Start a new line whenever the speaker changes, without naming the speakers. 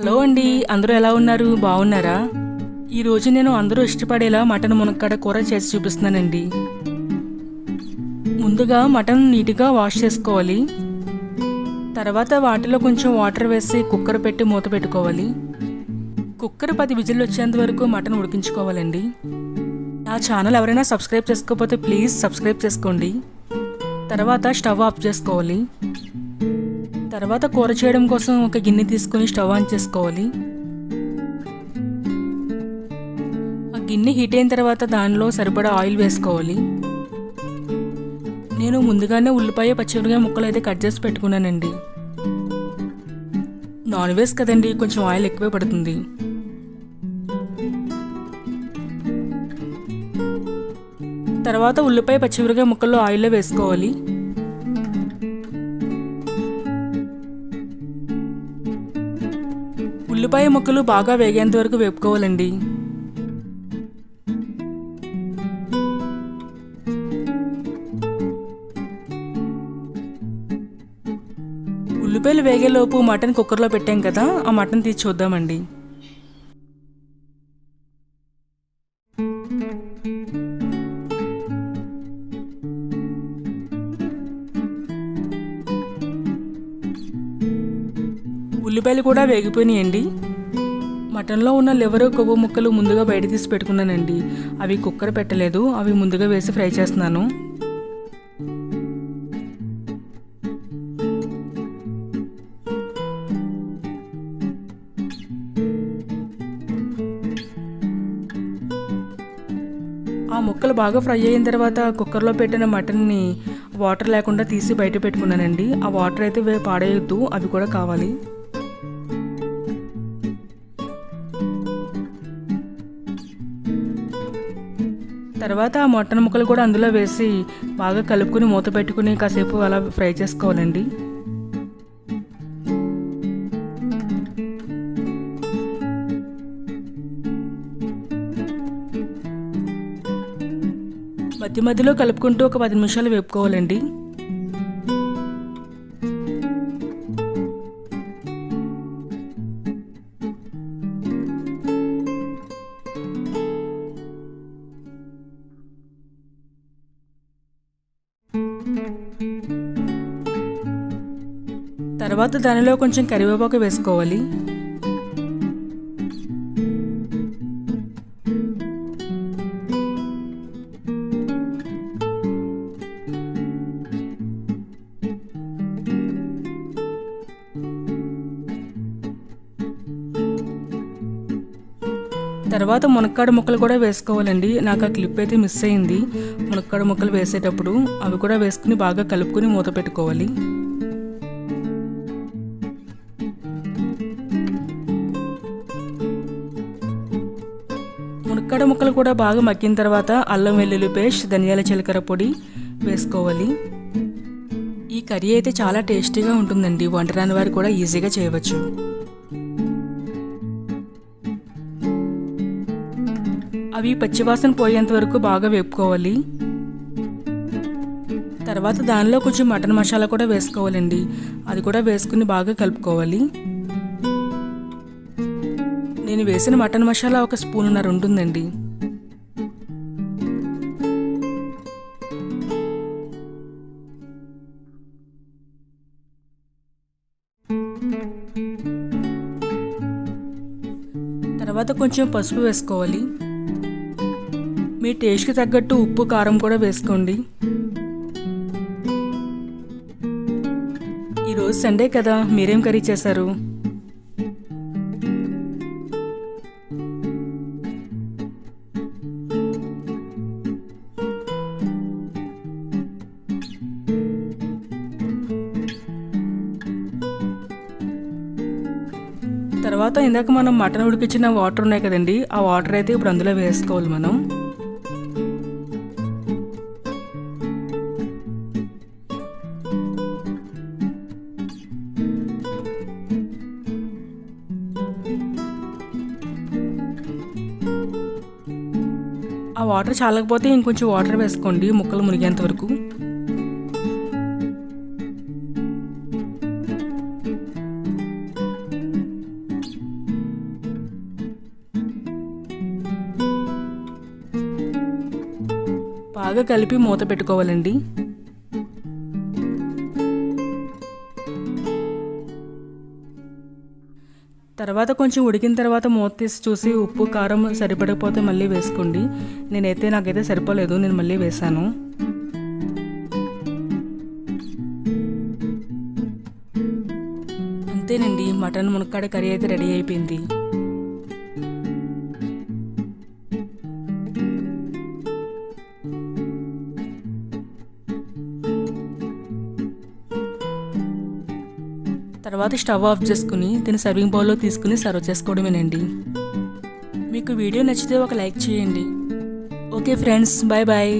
Hello అండి అందరూ ఎలా ఉన్నారు? బాగున్నారా? ఈరోజు నేను అందరూ ఇష్టపడేలా మటన్ మునక్కాడ కూర చేసి చూపిస్తున్నానండి. ముందుగా మటన్ నీట్గా వాష్ చేసుకోవాలి. తర్వాత వాటిలో కొంచెం వాటర్ వేసి కుక్కర్ పెట్టి మూత పెట్టుకోవాలి. కుక్కర్ పది విజిల్ వచ్చేంత వరకు మటన్ ఉడికించుకోవాలండి. నా ఛానల్ ఎవరైనా సబ్స్క్రైబ్ చేసుకోకపోతే ప్లీజ్ సబ్స్క్రైబ్ చేసుకోండి. తర్వాత స్టవ్ ఆఫ్ చేసుకోవాలి. తర్వాత కూర చేయడం కోసం ఒక గిన్నె తీసుకొని స్టవ్ ఆన్ చేసుకోవాలి. ఆ గిన్నె హీట్ అయిన తర్వాత దానిలో సరిపడా ఆయిల్ వేసుకోవాలి. నేను ముందుగానే ఉల్లిపాయ పచ్చిమిరపకాయ ముక్కలు అయితే కట్ చేసి పెట్టుకున్నానండి. నాన్ వెజ్ కదండి కొంచెం ఆయిల్ ఎక్కువే పడుతుంది. తర్వాత ఉల్లిపాయ పచ్చిమిరపకాయ ముక్కల్లో ఆయిల్లో వేసుకోవాలి. ఉల్లిపాయ ముక్కలు బాగా వేగేంత వరకు వేపుకోవాలండి. ఉల్లిపాయలు వేగేలోపు మటన్ కుక్కర్లో పెట్టాం కదా ఆ మటన్ తీసి చూద్దామండి. ఉల్లిపాయలు కూడా వేగిపోయినాయండి. మటన్లో ఉన్న లివర్ కొవ్వు ముక్కలు ముందుగా బయట తీసి పెట్టుకున్నానండి. అవి కుక్కర్ పెట్టలేదు అవి ముందుగా వేసి ఫ్రై చేస్తున్నాను. ఆ ముక్కలు బాగా ఫ్రై అయిన తర్వాత కుక్కర్లో పెట్టిన మటన్ని వాటర్ లేకుండా తీసి బయట పెట్టుకున్నానండి. ఆ వాటర్ అయితే పాడేయొద్దు అవి కూడా కావాలి. తర్వాత ఆ మటన్ ముక్కలు కూడా అందులో వేసి బాగా కలుపుకుని మూత పెట్టుకుని కాసేపు అలా ఫ్రై చేసుకోవాలండి. మధ్య మధ్యలో కలుపుకుంటూ ఒక పది నిమిషాలు వేపుకోవాలండి. తర్వాత దానిలో కొంచెం కరివేపాకు వేసుకోవాలి. తర్వాత మునక్కాడ ముక్కలు కూడా వేసుకోవాలండి. నాకు ఆ క్లిప్ అయితే మిస్ అయింది. మునక్కాడ ముక్కలు వేసేటప్పుడు అవి కూడా వేసుకుని బాగా కలుపుకుని మూత పెట్టుకోవాలి. మునక్కాడ ముక్కలు కూడా బాగా మగ్గిన తర్వాత అల్లం వెల్లుల్లి పేస్ట్ ధనియాల జీలకర్ర పొడి వేసుకోవాలి. ఈ కర్రీ అయితే చాలా టేస్టీగా ఉంటుందండి. వంటరాని వారు కూడా ఈజీగా చేయవచ్చు. అవి పచ్చివాసన పోయేంత వరకు బాగా వేపుకోవాలి. తర్వాత దానిలో కొంచెం మటన్ మసాలా కూడా వేసుకోవాలండి. అది కూడా వేసుకుని బాగా కలుపుకోవాలి. నేను వేసిన మటన్ మసాలా ఒక స్పూన్నర ఉంటుందండి తర్వాత కొంచెం పసుపు వేసుకోవాలి. మీ టేస్ట్కి తగ్గట్టు ఉప్పు కారం కూడా వేసుకోండి. ఈరోజు సండే కదా మీరేం కర్రీ చేశారు? తర్వాత ఇందాక మనం మటన్ ఉడికించిన వాటర్ ఉన్నాయి కదండి ఆ వాటర్ అయితే ఇప్పుడు అందులో వేసుకోవాలి మనం. ఆ వాటర్ చాలకపోతే ఇంకొంచెం వాటర్ వేసుకోండి ముక్కలు మునిగేంత వరకు. బాగా కలిపి మూత పెట్టుకోవాలండి. తర్వాత కొంచెం ఉడికిన తర్వాత మూత తీసి చూసి ఉప్పు కారం సరిపడకపోతే మళ్ళీ వేసుకోండి. నేనైతే నాకైతే సరిపోలేదు నేను మళ్ళీ వేసాను. అంతేనండి మటన్ మునక్కాడ కర్రీ అయితే రెడీ అయిపోయింది. తర్వాత స్టవ్ ఆఫ్ చేసుకుని దీన్ని సర్వింగ్ బౌల్లో తీసుకుని సర్వ్ చేసుకోవడమేనండి. మీకు వీడియో నచ్చితే ఒక లైక్ చేయండి. Okay friends bye bye